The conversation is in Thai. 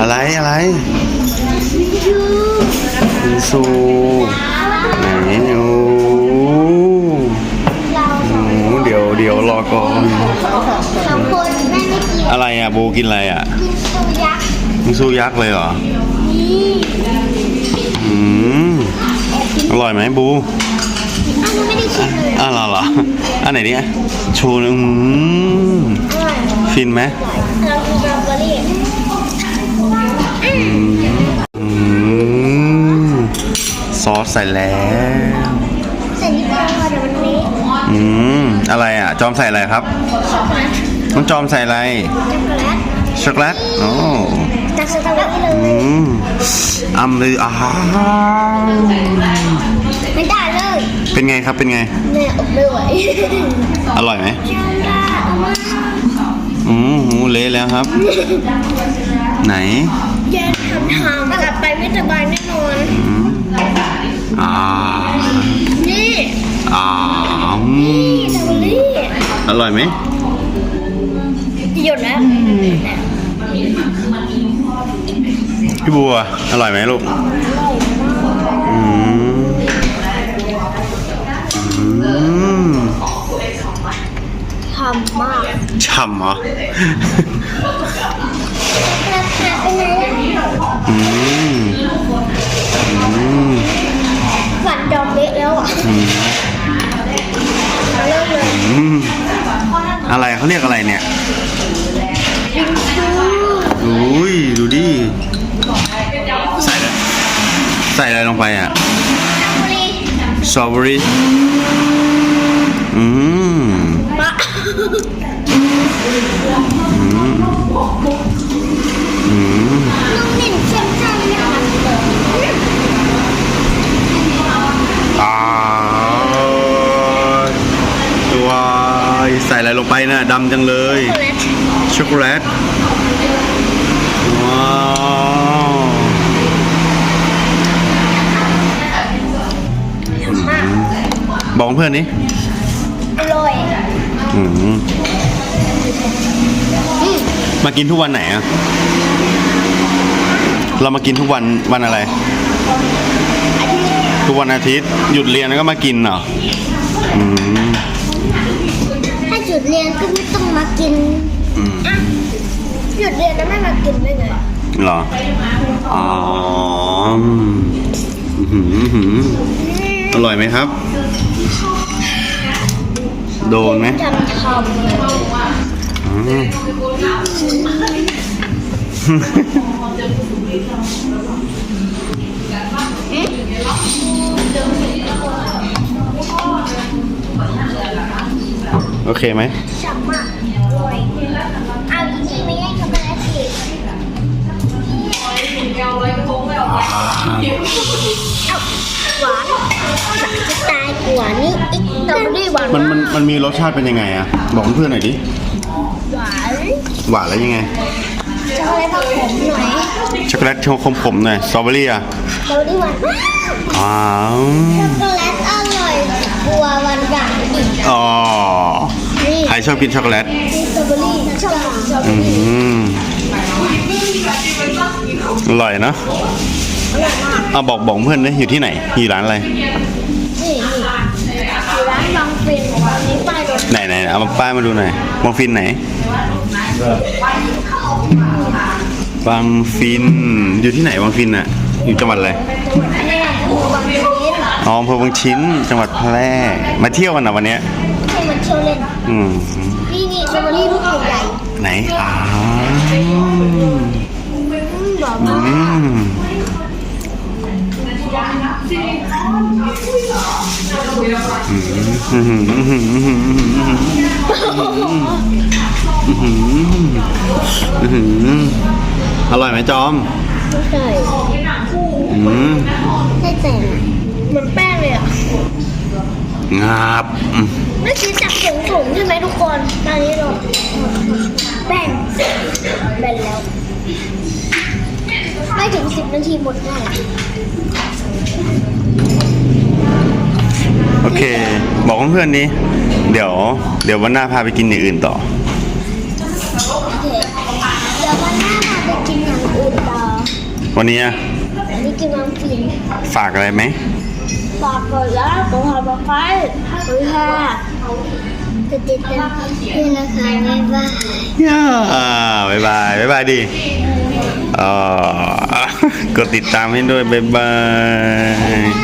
อะไรอะไรยูบิงซูไหนโอ้โหเดี๋ยวเดี๋ยวรอก่อนสองคนแม่ไม่กินอะไรอะโบกินอะไรอะกินซูยักษ์บิงซูยักษ์เลยเหรอนี่อืมอร่อยไหมบูอันนี้ไม่ได้ชิมเลยอ้าวเหรอเหรออันไหนเนี่ยโชว์หน่อยอืมอร่อยฟินไหม ซอสใส่แล้วใส่นิดเดียวพอเดี๋ยวมันเละอืมอะไรอะ จอมใส่อะไรครับช็อกโกแลตน้องจอมใส่อะไรช็อกโกแลตช็อกโกแลตโอ้จากสตรอเบอรี่เลอืยมอำเลยอ่าไม่ได้เลยเป็นไงครับเป็นไงแม่อบไม่ไหวอร่อยไหมจำได้เอามาอืมหูเละแล้วครับ ไหนแย่ทำทางกลับไปไม่สบายแน่นอน อืม อ่านี่อ่าอืมสตรอเบอรี่อร่อยไหมหยุดแล้วพี่บัว อร่อยไหมลูกอืมอืมทำมากฉ่ำเหรอราคาเป็นไงล่ะอืม เขาเรียกอะไรเนี่ยบิงซูอุ้ยดูดิ ใส่อะไรใส่อะไรลงไปอะบุรีสตรอเบอรี่อืมมะอืม นุ่มนิ่มเข้มข้นไม่มันเลย อ่าตัวใส่อะไรลงไปน่ะ ดำจังเลย ช็อกโกแลตช็อกโกแลตว้าวมากบอกเพื่อนนี่อร่อยอืมมากินทุกวันไหนอะเรามากินทุกวันวันอะไร ทุกวันอาทิตย์หยุดเรียนแล้วก็มากินเหรออืมถ้าหยุด เรียนก็ไม่ต้องมากินอืมอะหยุดเรียนแล้วไม่มากินได้ไงเหรอ อ๋ออืมอื้อหืออร่อยไหมครับ โดนไหมทำทำอืม โอเคไหมฉ่ำมากอร่อยเอาอีนี่ไม่ได้ช็อกโกแลตสิเอาหวานจะตายกว่านี้อีกสตรอเบอรี่หวานมันมากมันมันมีรสชาติเป็นยังไงอะบอกเพื่อนๆหน่อยดิ หวานหวานแล้วยังไง ช็อกโกแลตผสมหน่อยช็อกโกแลตที่ขมๆหน่อย สตรอเบอรี่อะสตรอเบอรี่หวานมากอ้าว ช็อกโกแลตอ ร่อยกว่าวันหวานอีกอ๋อนี่ใครชอบกินช็อกโกแลตสตรอเบอรี่ชอบสตรอเบออืรี่มอร่อยเนอะเอาบอกบอกเพื่อนดิอยู่ที่ไหน อยู่ร้านอะไรนี่นี่อยู่ร้านบางฟินตอนนี้ป้ายรถไหนไหนเอามาป้ายมาดูหน่อยบางฟินไหนบางฟินอยู่ที่ไหนบางฟินอะอยู่จังหวัดอะไร อันนี้คือบางฟินอ๋ออำเภอบางชิ้นจังหวัดแพร่มาเที่ยวกันนะวันเนี้ยให้มันเที่ยวเล่นอืมนี่นี่สตรอเบอรี่ลูกใหญ่ไหนอ้าวๆบอกอืว่ามอืมอืมอืมอืมอืมอืมอืมอร่อยไหมจอม ไม่ใช่อืมไม่แต่ เหมือนแป้งเลยอะงาบอืมเมื่อกี้จับถุงถุงใช่ไหมทุกคนตอนนี้เราแป้งแบนแล้ว ไม่ถึงสิบนาทีหมดแน่โอเค บอกเพื่อนๆดิเดี๋ยว เดี๋ยววันหน้าพาไปกินอย่างอื่นต่อโอเคเดี๋ยววันหน้าพาไปกินอย่างอื่นวันนี้อะอันนี้กินน้ำฟินฝากอะไรไหม ฝากกดไลค์กดหัวบอกไฟกดแชร์กดติดตามด้วยนะคะบ๊ายบายย่าบ๊ายบายบ๊ายบายดิอ๋อกดติดตามให้ด้วยบ๊ายบาย